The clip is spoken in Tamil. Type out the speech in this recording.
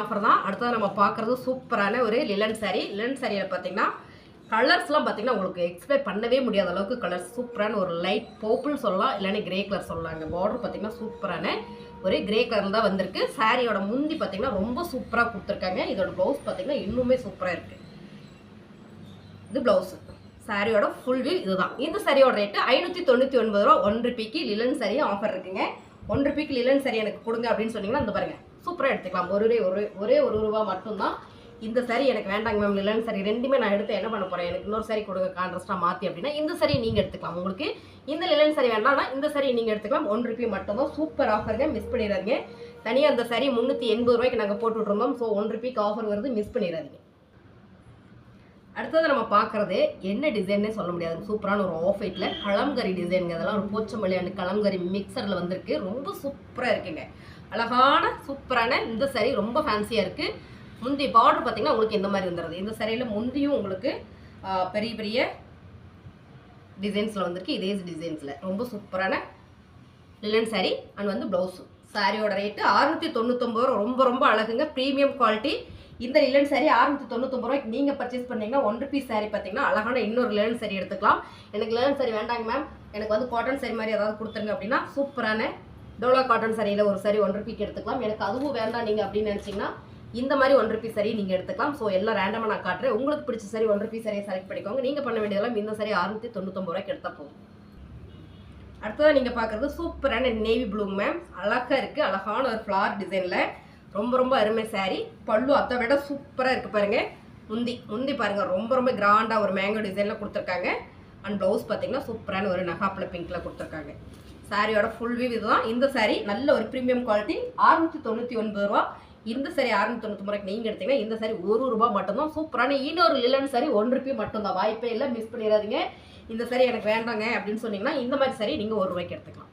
ஆஃபர் தான். அடுத்தது நம்ம பார்க்குறது சூப்பரான ஒரு லிலன் saree. லிலன் சாரியில் பார்த்தீங்கன்னா கலர்ஸ்லாம் பார்த்தீங்கன்னா உங்களுக்கு எக்ஸ்பிளைன் பண்ணவே முடியாத அளவுக்கு கலர்ஸ் சூப்பரான ஒரு லைட் பர்பிள் சொல்லலாம் இல்லைன்னா கிரே கலர் சொல்லலாங்க பார்டர் பார்த்தீங்கன்னா சூப்பரான ஒரு கிரே கலர் தான் வந்திருக்கு. சாரியோட முந்தி பார்த்தீங்கன்னா ரொம்ப சூப்பராக கொடுத்துருக்காங்க. இதோட ப்ளவுஸ் பார்த்தீங்கன்னா இன்னுமே சூப்பராக இருக்குது இது ப்ளவுஸு சாரியோட ஃபுல் வியூ இதுதான். இந்த சாரியோட ரேட்டு ஐநூற்றி தொண்ணூற்றி ஒன்பது ரூபா ஒன் ருபிக்கு லிலன் சாரி ஆஃபர் இருக்குங்க. ஒன்று ருபிக்கு லிலன் சாரி எனக்கு கொடுங்க அப்படின்னு சொன்னீங்கன்னா இந்த பாருங்கள் சூப்பராக எடுத்துக்கலாம். ஒரே ஒரு ஒரே ஒரு ரூபா மட்டும்தான். இந்த சாரி எனக்கு வேண்டாங்க மேம் இல்லைன்னு சரி ரெண்டுமே நான் எடுத்து என்ன பண்ண போகிறேன் எனக்கு இன்னொரு சரி கொடுங்க கான்ட்ராஸ்ட்டாக மாற்றி அப்படின்னா இந்த சாரி நீங்கள் எடுத்துக்கலாம். உங்களுக்கு இந்த லிலன் சரி வேண்டாம்னா இந்த சாரி நீங்கள் எடுத்துக்கலாம். ஒன் ருபி மட்டும்தான். சூப்பர் ஆஃபருங்க மிஸ் பண்ணிடாதீங்க. தனியாக அந்த சாரி முந்நூற்றி எண்பது ரூபாய்க்கு நாங்கள் போட்டுட்ருந்தோம் ஸோ ஒன் ருபிக்கு ஆஃபர் வருது மிஸ் பண்ணிடாதீங்க. அடுத்தது நம்ம பார்க்குறது என்ன டிசைன்னே சொல்ல முடியாது. சூப்பரான ஒரு ஆஃப் ஒயிட்டில் கலம்கரி டிசைனுங்க அதெல்லாம் ஒரு போச்சமல்லி அண்ட் கலம்கரி மிக்சரில் வந்திருக்கு. ரொம்ப சூப்பராக இருக்குங்க. அழகான சூப்பரான இந்த சரி ரொம்ப ஃபேன்சியாக இருக்குது முந்தி பார்டர் பார்த்தீங்கன்னா உங்களுக்கு இந்த மாதிரி வந்துடுது இந்த சரியில் முந்தியும் உங்களுக்கு பெரிய பெரிய டிசைன்ஸில் வந்திருக்கு. இதே டிசைன்ஸில் ரொம்ப சூப்பரான லிலன் சாரீ அண்ட் வந்து ப்ளவுஸு சாரியோட ரேட்டு அறுநூற்றி தொண்ணூத்தொம்பது ரூபா. ரொம்ப ரொம்ப அழகுங்க. ப்ரீமியம் குவாலிட்டி இந்த லிலன் சாரி அறுநூற்றி தொண்ணூத்தொம்பது ரூபாய்க்கு நீங்கள் பர்ச்சேஸ் பண்ணீங்கன்னா ஒன் ருபீஸ் சாரி பார்த்தீங்கன்னா அழகான இன்னொரு லிலன் சாரி எடுத்துக்கலாம். எனக்கு லிலன் சாரி வேண்டாங்க மேம் எனக்கு வந்து காட்டன் சாரி மாதிரி ஏதாவது கொடுத்துருங்க அப்படின்னா சூப்பரான டோலா காட்டன் சரியில் ஒரு சாரி ஒன் ருபிக்கு எடுத்துக்கலாம். எனக்கு அதுவும் வேண்டாம் நீங்கள் அப்படின்னு நினச்சிங்கன்னா இந்த மாதிரி ஒன் ருபீஸ் சரி நீங்கள் எடுத்துக்கலாம். ஸோ எல்லாம் ரேண்டமாக நான் காட்டுறேன். உங்களுக்கு பிடிச்ச சரி ஒன் பீஸ் சரியை செலக்ட் பண்ணிக்கோங்க. நீங்கள் பண்ண வேண்டியதெல்லாம் இந்த சரி அறுநூற்றி தொண்ணூத்தொம்பது ரூபாய்க்கு எடுத்தால் போதும். அடுத்ததாக நீங்கள் பார்க்குறது சூப்பரான நேவி ப்ளூ மேம் அழகாக இருக்குது அழகான ஒரு ஃப்ளார் டிசைனில் ரொம்ப ரொம்ப அருமை saree. பல்லு அதை விட சூப்பராக இருக்குது பாருங்கள் முந்தி முந்தி பாருங்கள் ரொம்ப ரொம்ப கிராண்டாக ஒரு மேங்கோ டிசைனில் கொடுத்துருக்காங்க. அண்ட் ப்ளவுஸ் பார்த்தீங்கன்னா சூப்பரான ஒரு நகாப்பில் பிங்க்கில் கொடுத்துருக்காங்க. சாரியோட ஃபுல் வியூ இதுதான். இந்த சாரீ நல்ல ஒரு ப்ரீமியம் குவாலிட்டி அறுநூற்றி தொண்ணூற்றி ஒன்பது ரூபா. இந்த சாரி அறுநூத்தி தொண்ணூற்றி முறைக்கு நீங்கள் எடுத்தீங்கன்னா இந்த சாரி ஒரு ரூபா மட்டும்தான். சூப்பரான இன்னொரு லிலன் சாரி ஒன் ருபி மட்டும்தான். வாய்ப்பே இல்லை. மிஸ் பண்ணிடாதீங்க. இந்த சாரி எனக்கு வேண்டாங்க அப்படின்னு சொன்னீங்கன்னா இந்த மாதிரி சாரி நீங்கள் ஒரு ரூபாய்க்கு எடுத்துக்கலாம்.